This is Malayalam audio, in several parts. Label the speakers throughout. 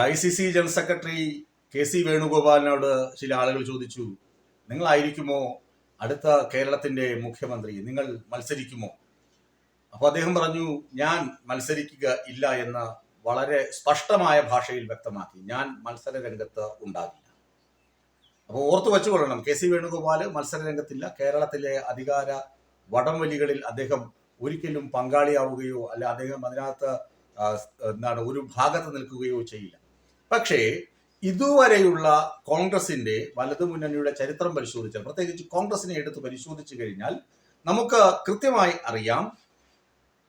Speaker 1: I C C general secretary K C വേണുഗോപാലിനോട് ചില ആളുകൾ ചോദിച്ചു നിങ്ങളായിരിക്കുമോ അടുത്ത കേരളത്തിന്റെ മുഖ്യമന്ത്രി? നിങ്ങൾ മത്സരിക്കുമോ? അപ്പോൾ അദ്ദേഹം പറഞ്ഞു ഞാൻ മത്സരിക്കുക ഇല്ല എന്ന് വളരെ സ്പഷ്ടമായ ഭാഷയിൽ വ്യക്തമാക്കി. ഞാൻ മത്സര രംഗത്ത് ഉണ്ടാകില്ല. അപ്പോൾ ഓർത്തു വെച്ചുകൊള്ളണം കെ സി വേണുഗോപാൽ മത്സര രംഗത്തില്ല കേരളത്തിലെ അധികാര വടംവലികളിൽ അദ്ദേഹം ഒരിക്കലും പങ്കാളിയാവുകയോ അല്ല അദ്ദേഹം അതിനകത്ത് എന്താണ് ഒരു ഭാഗത്ത് നിൽക്കുകയോ ചെയ്യില്ല. പക്ഷേ ഇതുവരെയുള്ള കോൺഗ്രസിന്റെ വലതു മുന്നണിയുടെ ചരിത്രം പരിശോധിച്ചാൽ പ്രത്യേകിച്ച് കോൺഗ്രസിനെ എടുത്ത് പരിശോധിച്ചു കഴിഞ്ഞാൽ നമുക്ക് കൃത്യമായി അറിയാം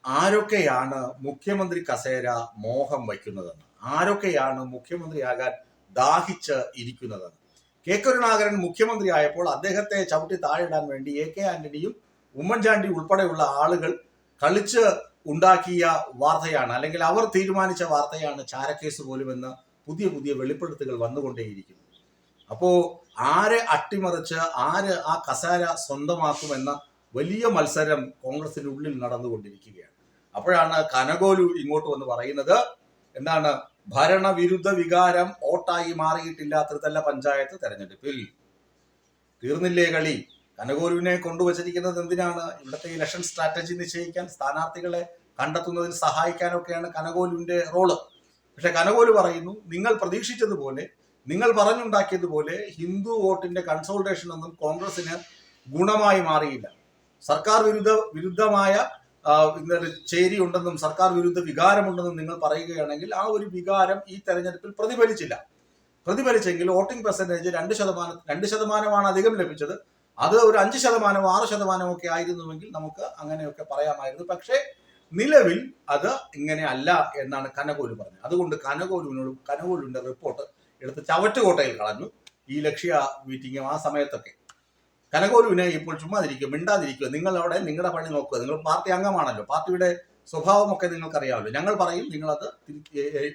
Speaker 1: ആരൊക്കെയാണ് മുഖ്യമന്ത്രി കസേര മോഹം വയ്ക്കുന്നതെന്ന് ആരൊക്കെയാണ് മുഖ്യമന്ത്രിയാകാൻ ദാഹിച്ച് ഇരിക്കുന്നതെന്ന്. കെ കരുണാകരൻ മുഖ്യമന്ത്രി ആയപ്പോൾ അദ്ദേഹത്തെ ചവിട്ടി താഴെയിടാൻ വേണ്ടി എ കെ ആന്റണിയും ഉമ്മൻചാണ്ടി ഉൾപ്പെടെയുള്ള ആളുകൾ കളിച്ച് ഉണ്ടാക്കിയ വാർത്തയാണ് അല്ലെങ്കിൽ അവർ തീരുമാനിച്ച വാർത്തയാണ് ചാരക്കേസ് പോലും പോലുമെന്ന് പുതിയ പുതിയ വെളിപ്പെടുത്തുകൾ വന്നുകൊണ്ടേയിരിക്കുന്നു. അപ്പോൾ ആരെ അട്ടിമറിച്ച് ആര് ആ കസാര സ്വന്തമാക്കുമെന്ന വലിയ മത്സരം കോൺഗ്രസിനുള്ളിൽ നടന്നുകൊണ്ടിരിക്കുകയാണ്. അപ്പോഴാണ് കനകോലു ഇങ്ങോട്ട് വന്ന് പറയുന്നത് എന്താണ് ഭരണവിരുദ്ധ വികാരം ഓട്ടായി മാറിയിട്ടില്ല പഞ്ചായത്ത് തെരഞ്ഞെടുപ്പിൽ. തീർന്നില്ലേ കളി? കനകോലുവിനെ കൊണ്ടുവച്ചിരിക്കുന്നത് എന്തിനാണ്? ഇവിടുത്തെ ഇലക്ഷൻ സ്ട്രാറ്റജി നിശ്ചയിക്കാൻ സ്ഥാനാർത്ഥികളെ കണ്ടെത്തുന്നതിൽ സഹായിക്കാനൊക്കെയാണ് കനകോലുവിന്റെ റോൾ പക്ഷെ കനകോൽ പറയുന്നു നിങ്ങൾ പ്രതീക്ഷിച്ചതുപോലെ നിങ്ങൾ പറഞ്ഞുണ്ടാക്കിയതുപോലെ ഹിന്ദു വോട്ടിന്റെ കൺസോൾട്ടേഷൻ ഒന്നും കോൺഗ്രസിന് ഗുണമായി മാറിയില്ല. സർക്കാർ വിരുദ്ധ വിരുദ്ധമായ ചേരി ഉണ്ടെന്നും സർക്കാർ വിരുദ്ധ വികാരമുണ്ടെന്നും നിങ്ങൾ പറയുകയാണെങ്കിൽ ആ ഒരു വികാരം ഈ തെരഞ്ഞെടുപ്പിൽ പ്രതിഫലിച്ചില്ല. പ്രതിഫലിച്ചെങ്കിൽ വോട്ടിംഗ് പെർസെന്റേജ് രണ്ട് ശതമാനം രണ്ട് ശതമാനമാണ് അധികം ലഭിച്ചത്. അത് ഒരു അഞ്ച് ശതമാനമോ ആറ് ശതമാനമോ ഒക്കെ ആയിരുന്നുവെങ്കിൽ നമുക്ക് അങ്ങനെയൊക്കെ പറയാമായിരുന്നു. പക്ഷേ നിലവിൽ അത് ഇങ്ങനെ അല്ല എന്നാണ് കനകോലു പറഞ്ഞത്. അതുകൊണ്ട് കനകോലുവിനോട് കനകോലുവിന്റെ റിപ്പോർട്ട് എടുത്ത് ചവറ്റുകോട്ടയിൽ കളഞ്ഞു. ഈ ലക്ഷ്യ മീറ്റിംഗും ആ സമയത്തൊക്കെ. കനകോലുവിനെ ഇപ്പോൾ ചുമ്മാതിരിക്കുക മിണ്ടാതിരിക്കുക. നിങ്ങൾ അവിടെ നിങ്ങളുടെ പണി നോക്കുക. നിങ്ങൾ പാർട്ടി അംഗമാണല്ലോ. പാർട്ടിയുടെ സ്വഭാവമൊക്കെ നിങ്ങൾക്കറിയാമല്ലോ. ഞങ്ങൾ പറയും നിങ്ങളത്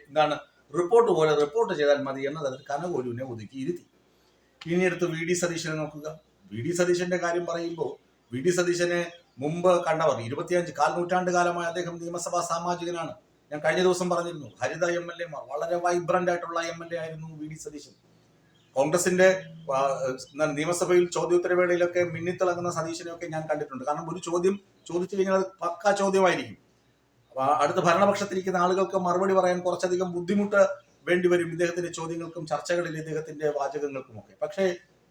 Speaker 1: എന്താണ് റിപ്പോർട്ട് പോലെ റിപ്പോർട്ട് ചെയ്താൽ മതി എന്ന തരത്തിൽ കനകോലുവിനെ ഒതുക്കി ഇരുത്തി. ഇനി അടുത്ത് വി ഡി സതീശനെ നോക്കുക. വി ഡി സതീശന്റെ കാര്യം പറയുമ്പോൾ വി ഡി സതീശനെ മുമ്പ് കണ്ടവർ ഇരുപത്തിയഞ്ച് കാൽ നൂറ്റാണ്ട് കാലമായി അദ്ദേഹം നിയമസഭാ സാമാജികനാണ്. ഞാൻ കഴിഞ്ഞ ദിവസം പറഞ്ഞിരുന്നു ഹരിത എം എൽ എമാർ വളരെ വൈബ്രന്റ് ആയിട്ടുള്ള എം എൽ എ ആയിരുന്നു വി ഡി സതീശൻ. കോൺഗ്രസിന്റെ നിയമസഭയിൽ ചോദ്യോത്തരവേളയിലൊക്കെ മിന്നിത്തിളങ്ങുന്ന സതീശനെയൊക്കെ ഞാൻ കണ്ടിട്ടുണ്ട്. കാരണം ഒരു ചോദ്യം ചോദിച്ചു കഴിഞ്ഞാൽ അത് പക്കാ ചോദ്യമായിരിക്കും. അടുത്ത ഭരണപക്ഷത്തിരിക്കുന്ന ആളുകൾക്ക് മറുപടി പറയാൻ കുറച്ചധികം ബുദ്ധിമുട്ട് വേണ്ടിവരും ഇദ്ദേഹത്തിന്റെ ചോദ്യങ്ങൾക്കും ചർച്ചകളിൽ ഇദ്ദേഹത്തിന്റെ വാചകങ്ങൾക്കും ഒക്കെ പക്ഷേ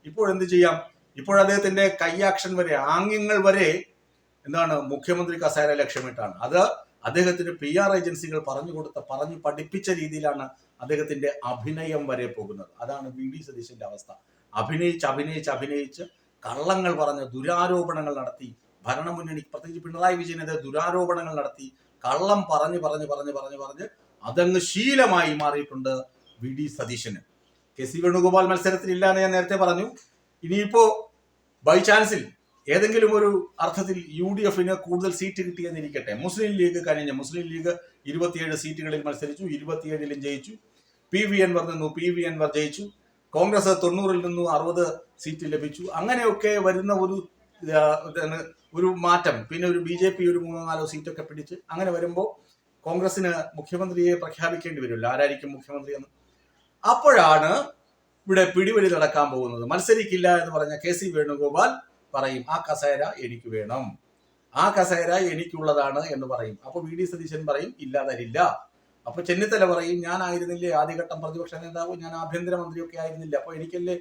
Speaker 1: ഇപ്പോൾ എന്ത് ചെയ്യാം? ഇപ്പോൾ അദ്ദേഹത്തിന്റെ വരെ ആംഗ്യങ്ങൾ വരെ എന്താണ് മുഖ്യമന്ത്രി കസേര ലക്ഷ്യമിട്ടാണ്. അത് അദ്ദേഹത്തിന് പി ആർ ഏജൻസികൾ പറഞ്ഞു കൊടുത്ത പറഞ്ഞു പഠിപ്പിച്ച രീതിയിലാണ് അദ്ദേഹത്തിന്റെ അഭിനയം വരെ പോകുന്നത്. അതാണ് വി ഡി സതീശന്റെ അവസ്ഥ. അഭിനയിച്ച് അഭിനയിച്ച് അഭിനയിച്ച് കള്ളങ്ങൾ പറഞ്ഞ് ദുരാരോപണങ്ങൾ നടത്തി ഭരണമുന്നണി പ്രത്യേകിച്ച് പിണറായി വിജയനെതിരെ ദുരാരോപണങ്ങൾ നടത്തി കള്ളം പറഞ്ഞു പറഞ്ഞ് പറഞ്ഞ് പറഞ്ഞ് പറഞ്ഞ് അതങ്ങ് ശീലമായി മാറിയിട്ടുണ്ട് വി ഡി സതീശന്. കെ സി വേണുഗോപാൽ മത്സരത്തിൽ ഇല്ല എന്ന് ഞാൻ നേരത്തെ പറഞ്ഞു. ഇനിയിപ്പോ ബൈ ചാൻസിൽ ഏതെങ്കിലും ഒരു അർത്ഥത്തിൽ യു ഡി എഫിന് കൂടുതൽ സീറ്റ് കിട്ടിയെന്നിരിക്കട്ടെ മുസ്ലിം ലീഗ് കഴിഞ്ഞ മുസ്ലിം ലീഗ് ഇരുപത്തിയേഴ് സീറ്റുകളിൽ മത്സരിച്ചു ഇരുപത്തിയേഴിലും ജയിച്ചു. പി വി അൻവർ നിന്നു പി വി അൻവർ ജയിച്ചു. കോൺഗ്രസ് തൊണ്ണൂറിൽ നിന്നു അറുപത് സീറ്റ് ലഭിച്ചു. അങ്ങനെയൊക്കെ വരുന്ന ഒരു ഒരു മാറ്റം. പിന്നെ ഒരു ബി ജെ പി ഒരു മൂന്നോ നാലോ സീറ്റൊക്കെ പിടിച്ച് അങ്ങനെ വരുമ്പോൾ കോൺഗ്രസിന് മുഖ്യമന്ത്രിയെ പ്രഖ്യാപിക്കേണ്ടി വരുമല്ലോ ആരായിരിക്കും മുഖ്യമന്ത്രി എന്ന് അപ്പോഴാണ് ഇവിടെ പിടിവലി നടക്കാൻ പോകുന്നത്. മത്സരിക്കില്ല എന്ന് പറഞ്ഞ കെ സി വേണുഗോപാൽ പറയും ആ കസേര എനിക്ക് വേണം. ആ കസേര എനിക്കുള്ളതാണ് എന്ന് പറയും. അപ്പൊ വി ഡി സതീശൻ പറയും ഇല്ല തരില്ല അപ്പൊ ചെന്നിത്തല പറയും ഞാൻ ആയിരുന്നില്ലേ ആദ്യഘട്ടം പ്രതിപക്ഷ നേതാവ്? ഞാൻ ആഭ്യന്തരമന്ത്രിയൊക്കെ ആയിരുന്നില്ല? അപ്പൊ എനിക്കല്ലേ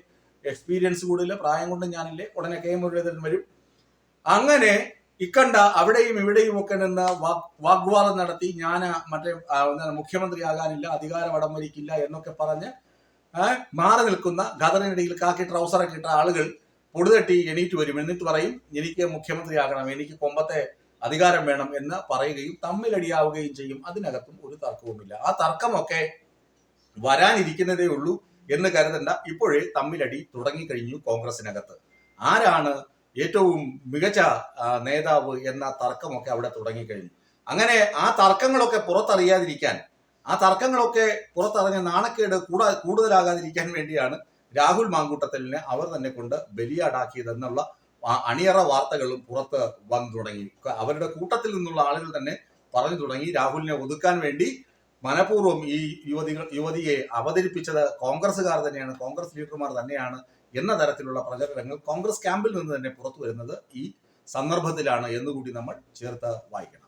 Speaker 1: എക്സ്പീരിയൻസ് കൂടുതൽ പ്രായം കൊണ്ടും ഞാനില്ലേ? ഉടനെ കെ മുരളീധരൻ വരും. അങ്ങനെ ഇക്കണ്ട അവിടെയും ഇവിടെയും ഒക്കെ നിന്ന് വാഗ് വാഗ്വാദം നടത്തി ഞാൻ മറ്റേ മുഖ്യമന്ത്രി ആകാനില്ല അധികാരം വടംവലിക്കില്ല എന്നൊക്കെ പറഞ്ഞ് മാറി നിൽക്കുന്ന ഖദറിനിടയിൽ കാക്കി ട്രൗസറൊക്കെ ഇട്ട ആളുകൾ പൊടുതട്ടി എണീറ്റ് വരും. എന്നിട്ട് പറയും എനിക്ക് മുഖ്യമന്ത്രിയാകണം എനിക്ക് കൊമ്പത്തെ അധികാരം വേണം എന്ന് പറയുകയും തമ്മിലടിയാവുകയും ചെയ്യും. അതിനകത്തും ഒരു തർക്കവുമില്ല. ആ തർക്കമൊക്കെ വരാനിരിക്കുന്നതേ ഉള്ളൂ എന്ന് കരുതണ്ട. ഇപ്പോഴേ തമ്മിലടി തുടങ്ങിക്കഴിഞ്ഞു കോൺഗ്രസിനകത്ത്. ആരാണ് ഏറ്റവും മികച്ച നേതാവ് എന്ന തർക്കമൊക്കെ അവിടെ തുടങ്ങിക്കഴിഞ്ഞു. അങ്ങനെ ആ തർക്കങ്ങളൊക്കെ പുറത്തറിയാതിരിക്കാൻ ആ തർക്കങ്ങളൊക്കെ പുറത്തറിഞ്ഞ നാണക്കേട് കൂടാ കൂടുതലാകാതിരിക്കാൻ വേണ്ടിയാണ് രാഹുൽ മാങ്കൂട്ടത്തലിനെ അവർ തന്നെ കൊണ്ട് ബലിയാടാക്കിയതെന്നുള്ള അണിയറ വാർത്തകളും പുറത്ത് വന്നു തുടങ്ങി. അവരുടെ കൂട്ടത്തിൽ നിന്നുള്ള ആളുകൾ തന്നെ പറഞ്ഞു തുടങ്ങി രാഹുലിനെ ഒതുക്കാൻ വേണ്ടി. മനഃപൂർവം ഈ യുവതികൾ യുവതിയെ അവതരിപ്പിച്ചത് കോൺഗ്രസ്സുകാർ തന്നെയാണ് കോൺഗ്രസ് ലീഡർമാർ തന്നെയാണ് എന്ന തരത്തിലുള്ള പ്രചരണങ്ങൾ കോൺഗ്രസ് ക്യാമ്പിൽ നിന്ന് തന്നെ പുറത്തു വരുന്നത് ഈ സന്ദർഭത്തിലാണ് എന്നുകൂടി നമ്മൾ ചേർത്ത് വായിക്കണം.